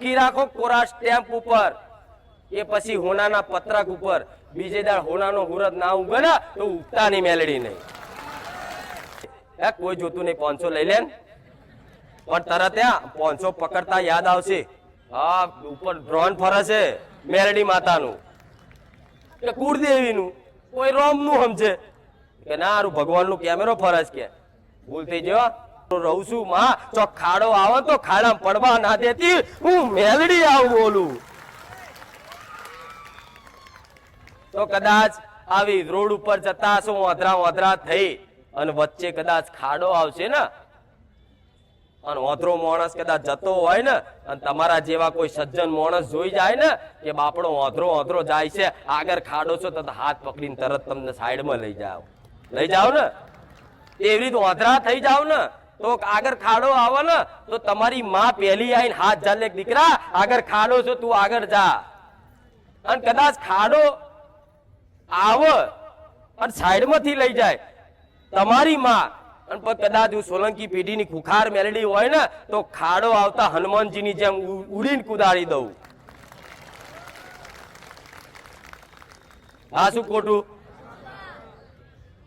લખી રાખો કોરા સ્ટેમ્પ ઉપર. એ પછી હોનાના પત્રક ઉપર. બીજે દાળ હોનાનો હુરત ના ઉગે ને, તો ઉગતા નહીં મેલડી નહીં. હે, કોઈ જોતું નહીં, પાંચસો લઈ લે પણ તરત પાંચસો પકડતા યાદ આવશે. હા, ઉપર ડ્રોન ફરશે મેલડી માતાનું. કે કુળદેવીનું. કોઈ રોમનું સમજે. કે ના ભગવાનનું કેમેરો ફરજ કે. ભૂલ થઈ ગયો. રહું છું, માં. જો ખાડો આવે તો ખાડામાં પડવા ના દેતી. હું મેલડી આવું બોલું. તો કદાચ આવી રોડ ઉપર જતા હશો અધરા અધરા થઈ. અને વચ્ચે કદાચ ખાડો આવશે ને. અને ઓધરો માણસ કદાચ જતો હોય ને, અને તમારા જેવા કોઈ સજ્જન માણસ જોઈ જાય ને, કે બાપડો ઓધરો ઓધરો જાય છે, આગળ ખાડો છો તો હાથ પકડીને તરત તમને સાઈડમાં લઈ જાઓ. લઈ જાઓ ને? એવી રીતે ઓધરા થઈ જાવ ને. તો આગળ ખાડો આવે ને, તો તમારી માં પહેલી આવીને હાથ ચાલે દીકરા આગળ ખાડો છો, તું આગળ જા. અને કદાચ ખાડો આવે અને સાઈડમાંથી લઈ જાય તમારી માં, અને પણ કદાચ હું સોલંકી પેઢીની ખુખાર મેલેડી હોય ને, તો ખાડો આવતા હનુમાનજીની જેમ ઉડીને કુદાડી દઉં. હા, શું ખોટું?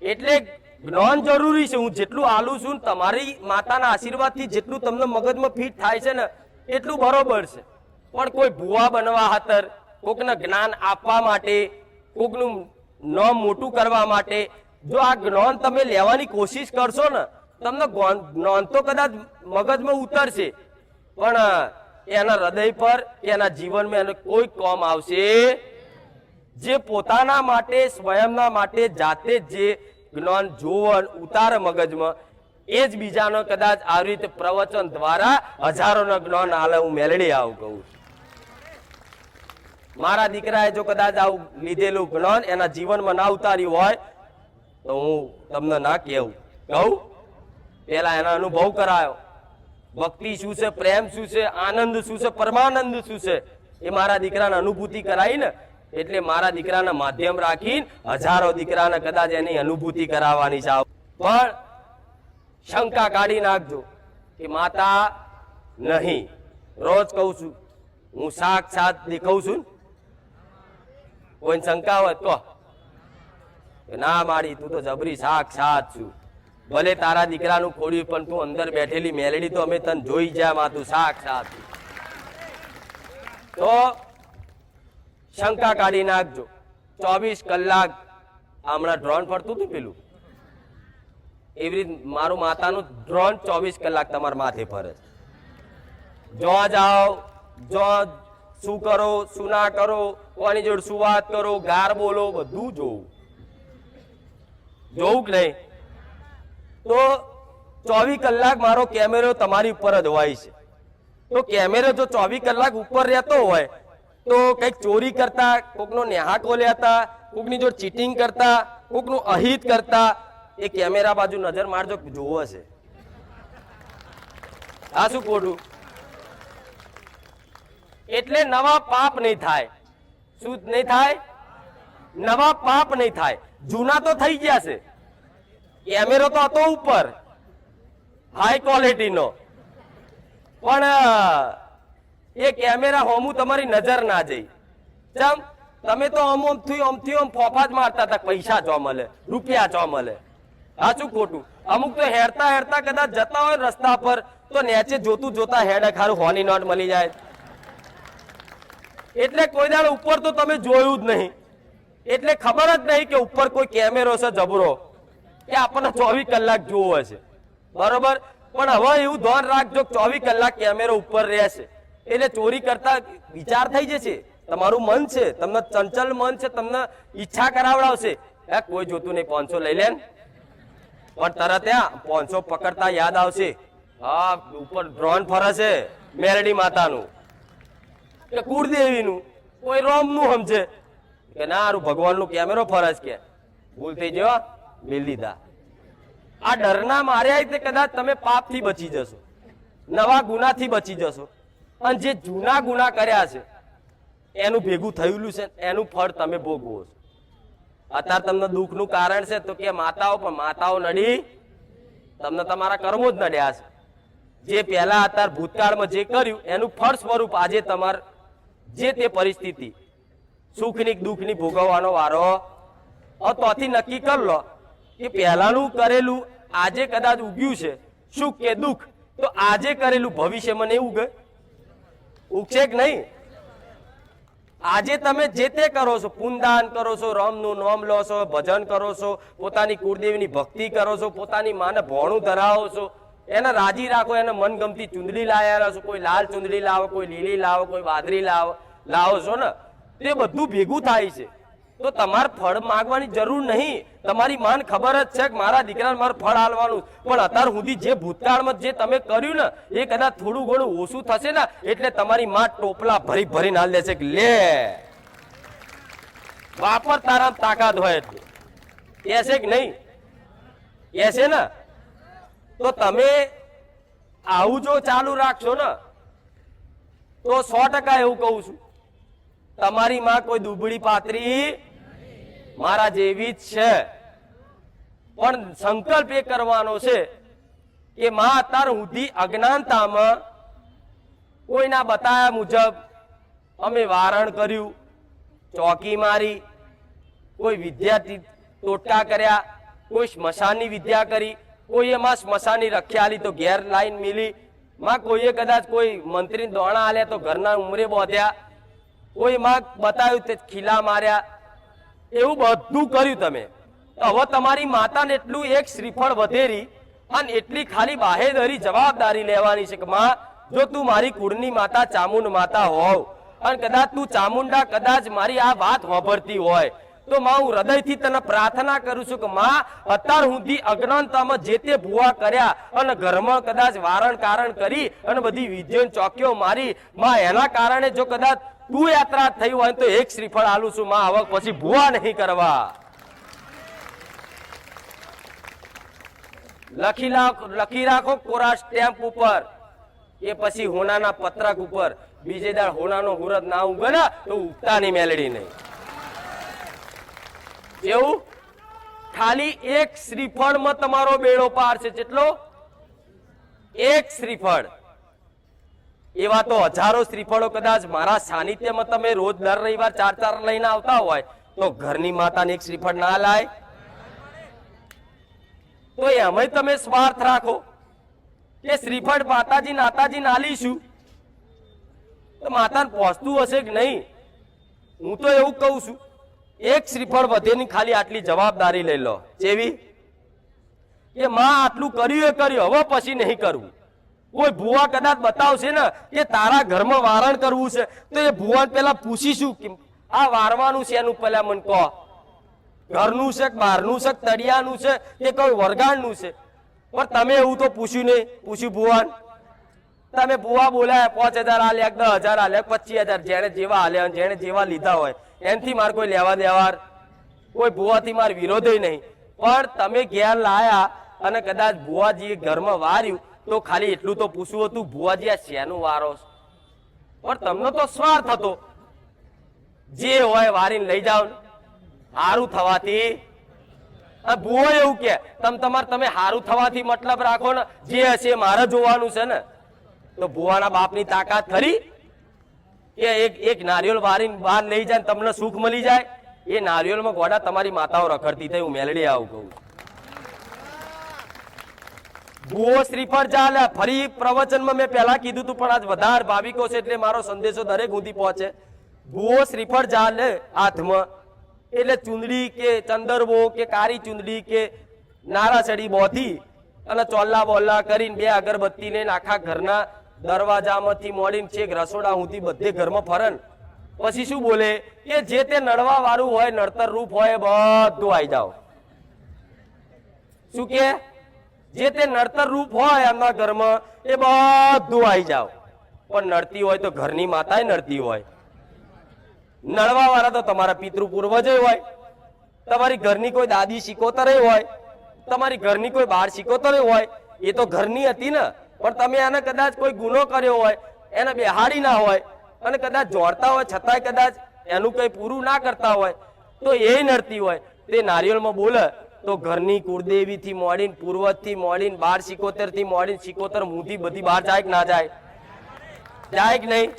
એટલે જ્ઞાન જરૂરી છે. હું જેટલું આલું છું તમારી માતાના આશીર્વાદથી જેટલું તમને મગજમાં ફિટ થાય છે ને, એટલું બરોબર છે. પણ કોઈ ભૂવા બનવા ખાતર, કોકને જ્ઞાન આપવા માટે, કોકનું નામ મોટું કરવા માટે, જો આ જ્ઞાન તમે લેવાની કોશિશ કરશો ને, તમને જ્ઞાન તો કદાચ મગજમાં ઉતરશે, પણ એના હૃદય પર, એના જીવનમાં એને કોઈ કોમ આવશે. જે પોતાના માટે, સ્વયંના માટે જાતે જે જ્ઞાન જોવન ઉતાર મગજમાં, એ જ બીજાનો કદાચ આવી રીતે પ્રવચન દ્વારા હજારોના જ્ઞાન આલે હું મેળવી આવું કહું મારા દીકરાએ જો કદાચ આવું લીધેલું જ્ઞાન એના જીવનમાં ના ઉતાર્યું હોય, તો હું તમને ના કહેવું. કહું? પેલા એના અનુભવ કરાયો. ભક્તિ શું છે, પ્રેમ શું છે, આનંદ શું છે, પરમાનંદ શું છે, એ મારા દીકરાને અનુભૂતિ કરાવી ને એટલે મારા દીકરાના માધ્યમ રાખીને હજારો દીકરાને કદાચ એની અનુભૂતિ કરાવવાની છે. પણ શંકા કાઢી નાખજો કે માતા નહીં. રોજ કહું છું, હું સાક્ષાત દેખાઉં છું કોઈને શંકા હોય તો ના મારી તું તો જબરી સાક્ષાત છું. ભલે તારા દીકરાનું ખોડ્યું, પણ તું અંદર બેઠેલી મેલડી તો અમે તને જોઈ જાય માં તું સાક્ષાત છું. તો શંકા કાઢી નાખજો. ચોવીસ કલાક હમણાં ડ્રોન ફરતું હતું પેલું. એવી રીત મારું માતાનું ડ્રોન ચોવીસ કલાક તમારા માથે ફરે જો જાઓ, જો શું કરો, શું ના કરો, કોની જોડે શું વાત કરો, ગાર બોલો, બધું જોવું. જોવું કે નહીં? તો ચોવીસ કલાક મારો કેમેરો તમારી ઉપર જ હોય છે. તો કેમેરો જો ચોવીસ કલાક ઉપર રહેતો હોય તો કંઈક ચોરી કરતા, કોકનો નેહાકો લેતા કોકની જો ચીટિંગ કરતા, કોકનું અહિત કરતા, એ કેમેરા બાજુ નજર મારજો જોવો છે આ શું ખોટું? એટલે નવા પાપ નહીં થાય. શું નહીં થાય? નવા પાપ નહીં થાય. જૂના તો થઈ ગયા છે. કેમેરો તો હતો ઉપર. હાઈ ક્વોલિટીનો પણ એ કેમેરા હોમું તમારી નજર ના જઈ. ચમ, તમે તો આમ આમ થયું, આમ ફોફા જ મારતા હતા પૈસા ચો મળે, રૂપિયા ચો મળે. શું ખોટું? અમુક તો હેરતા હેરતા કદાચ જતા હોય રસ્તા પર, તો નેચે જોતું જોતા હેડ ખારું હોની નોટ મળી જાય. એટલે કોઈ દાડ ઉપર તો તમે જોયું જ નહીં. એટલે ખબર જ નહીં કે ઉપર કોઈ કેમેરો છે જબરો, કે આપણને ચોવીસ કલાક જોવો છે. બરોબર? પણ હવે એવું ધ્યાન રાખજો ચોવીસ કલાક કેમેરો ઉપર રહેશે. એટલે ચોરી કરતા વિચાર થઈ જશે. તમારું મન છે, તમને ચંચલ મન છે, તમને ઈચ્છા કરાવડાવશે. હે, કોઈ જોતું નહીં, પાંચસો લઈ લે પણ તરત ત્યાં પાંચસો પકડતા યાદ આવશે. હા, ઉપર ડ્રોન ફરશે મેરડી માતાનું. કે કુળદેવીનું, કોઈ રોમનું સમજે. કે ના હારું ભગવાનનું કેમેરો ફરજ કે. ભૂલ થઈ જવા મેળ લીધા આ ડરના માર્યા કદાચ તમે પાપથી બચી જશો. નવા ગુનાથી બચી જશો. અને જે જૂના ગુના કર્યા છે, એનું ભેગું થયેલું છે, એનું ફળ તમે ભોગવો છો. અત્યારે તમને દુઃખનું કારણ છે તો કે માતાઓ, પણ માતાઓ નડી, તમને તમારા કર્મો જ નડ્યા છે. જે પહેલા અત્યારે ભૂતકાળમાં જે કર્યું, એનું ફળ સ્વરૂપ આજે તમાર જે તે પરિસ્થિતિ, સુખની દુઃખની ભોગવવાનો વારો. તોથી નક્કી કરી લો કે પહેલાનું કરેલું આજે કદાચ ઉગ્યું છે, સુખ કે દુઃખ, તો આજે કરેલું ભવિષ્યમાં નહીં ઉગે ઉગશે કે નહીં? આજે તમે જે તે કરો છો, પુનદાન કરો છો, રમનું નોમ લો છો, ભજન કરો છો, પોતાની કુળદેવીની ભક્તિ કરો છો, પોતાની માને ભોણું ધરાવો છો, એને રાજી રાખો, એને મનગમતી ચુંદડી લાયા છો કોઈ લાલ ચુંદડી લાવો, કોઈ લીલી લાવો, કોઈ વાદળી લાવો લાવો છો ને? તે બધું ભેગું થાય છે. તો તમારે ફળ માંગવાની જરૂર નહીં. તમારી માન ખબર જ છે કે મારા દીકરાને મારે ફળ આલવાનું. પણ અત્યાર સુધી જે ભૂતકાળમાં જે તમે કર્યું ને, એ કદાચ થોડું ઘણું ઓછું થશે ને, એટલે તમારી માં ટોપલા ભરી ભરીને હાલ દેશે કે લે. વાપર તારા તાકાત હોય એસે કે નહીં? એસે ને? તો તમે આવું જો ચાલુ રાખશો ને, તો સો ટકા એવું કહું છું. તમારી માં કોઈ દુબળી પાતરી મારા જેવી જ છે. પણ સંકલ્પ એ કરવાનો છે કે મા અત્યાર સુધી અજ્ઞાનતામાં કોઈના બતાવ્યા મુજબ અમે વારણ કર્યું, ચોકી મારી, કોઈ વિદ્યાર્થી ટોટકા કર્યા, કોઈ સ્મશાનની વિદ્યા કરી કોઈએ માં સ્મશાનની રખ્યાલી તો ઘેર લાઈન મિલી, માં કોઈએ કદાચ કોઈ મંત્રી દોણા આલ્યા તો ઘરના ઉમરે બોધ્યા, કોઈ માં બતાવ્યું તે ખીલા માર્યા એવું બધું કર્યું તમે. હવે તમારી માતાને એટલું એક શ્રીફળ વધેરી અને એટલી ખાલી બાહેધરી જવાબદારી લેવાની છે કે, માં, જો તું મારી કુળની માતા ચામુંડ માતા હોવ અને કદાચ તું ચામુંડા કદાચ મારી આ વાત હોભરતી હોય, તો માં, હું હૃદયથી તને પ્રાર્થના કરું છું કે, માં, અત્યાર સુધી અજ્ઞાનતામાં જે તે ભૂવા કર્યા અને ઘરમાં કદાચ વારણ કારણ કરી અને બધી વિદ્યો ચોકીઓ મારી, માં, એના કારણે જો કદાચ તું યાત્રા થઈ હોય તો એક શ્રીફળ આલું છું, માં આવક પછી ભૂવા નહીં કરવા. લખી લાખ રાખો કોરા સ્ટેમ્પ ઉપર. એ પછી હોનાના પત્રક ઉપર. બીજે દાળ હોનાનો હુરત ના ઉગે ને, તો ઉગતાની મેલડી નહીં. એવું? ખાલી એક શ્રીફળમાં તમારો બેડો પાર છે. કેટલો? એક શ્રીફળ. એવા તો હજારો શ્રીફળો કદાચ મારા સાનિધ્યમાં તમે રોજ દર રવિવાર ચાર ચાર લઈને આવતા હોય, તો ઘરની માતાને એક શ્રીફળ ના લાય. તો એમાં તમે સ્વાર્થ રાખો કે શ્રીફળ માતાજી, નાતાજી નાલીશું. તો માતાને પહોંચતું હશે કે નહીં? હું તો એવું કહું છું, એક શ્રીફળ વધેની ખાલી આટલી જવાબદારી લઈ લો. જેવી? કે માં આટલું કર્યું એ કર્યું, હવે પછી નહીં કરવું કોઈ ભુવા કદાચ બતાવશે ને કે તારા ઘરમાં વારણ કરવું છે, તો એ ભુવાને પેલા પૂછીશું કે આ વારવાનું છે એનું પેલા મને કહો. ઘરનું છે બહારનું છે તળિયાનું છે કે કોઈ વરગાડનું છે? પણ તમે એવું તો પૂછ્યું નહીં, પૂછ્યું ભુવાન? તમે ભુવા બોલાય પાંચ હજાર આલ્યા દસ હજાર આલ્યા પચીસ હજાર જેને જેવા આલ્યા જેને જેવા લીધા હોય, એનથી મારે કોઈ લેવા દેવા કોઈ ભુવાથી મારે વિરોધ નહીં. પણ તમે ઘેર લાયા અને કદાચ ભુવાજીએ ઘરમાં વાર્યું તો ખાલી એટલું તો પૂછવું હતું, ભુવાજી આ શેનો વારો પણ તમને તો સ્વાર્થ હતો. જે હોય વારીને લઈ જાઓ હારું થવાથી. ભુવો એવું કે, તમ તમારે તમે હારું થવાથી મતલબ રાખો ને, જે હશે મારે જોવાનું છે ને. તો ભુવાના બાપની તાકાત ખરી કે એક એક નારિયેળ વારીને બહાર લઈ જાય તમને સુખ મળી જાય? એ નારિયેળમાં ગોડા તમારી માતાઓ રખડતી થઈ, હું મેલડી આવું કહું ભુવો શ્રીફળ ચાલે. ફરી પ્રવચનમાં મેં પહેલા કીધું હતું પણ આજ વધારે ભાવિકો છે એટલે મારો સંદેશો દરેક સુધી પહોંચે. ભૂવો શ્રીફળ ચાલે, હાથમાં. એટલે ચુંદડી કે ચંદરવો કે કાળી ચુંદડી કે નારાચડી બોધી અને ચોલ્લા બોલ્લા કરીને બે અગરબત્તી લઈને આખા ઘરના દરવાજામાંથી મોડીને છેક રસોડા સુધી બધે ઘરમાં ફરન. પછી શું બોલે? કે જે તે નડવા વાળું હોય, નડતર રૂપ હોય બધું આવી જાઓ. શું કે? જે તે નડતર રૂપ હોય એમના ઘરમાં, એ બધું આવી જાઓ પણ નડતી હોય તો ઘરની માતાએ નડતી હોય. નડવા વાળા તો તમારા પિતૃ પૂર્વજય હોય. તમારી ઘરની કોઈ દાદી શીખોતરે હોય, તમારી ઘરની કોઈ બાળ શીખોતરે હોય, એ તો ઘરની હતી ને. પણ તમે એને કદાચ કોઈ ગુનો કર્યો હોય, એને બેહાડી ના હોય, અને કદાચ જોડતા હોય, છતાંય કદાચ એનું કઈ પૂરું ના કરતા હોય, તો એ નડતી હોય. તે નારિયેળમાં બોલે તો ઘરની કુળદેવી થી મોડીને પૂર્વજથી મોડીને બાર સિકોતેરથી મોડીને સિકોતર મુથી બધી બહાર જાય કે ના જાય? જાય કે નહીં?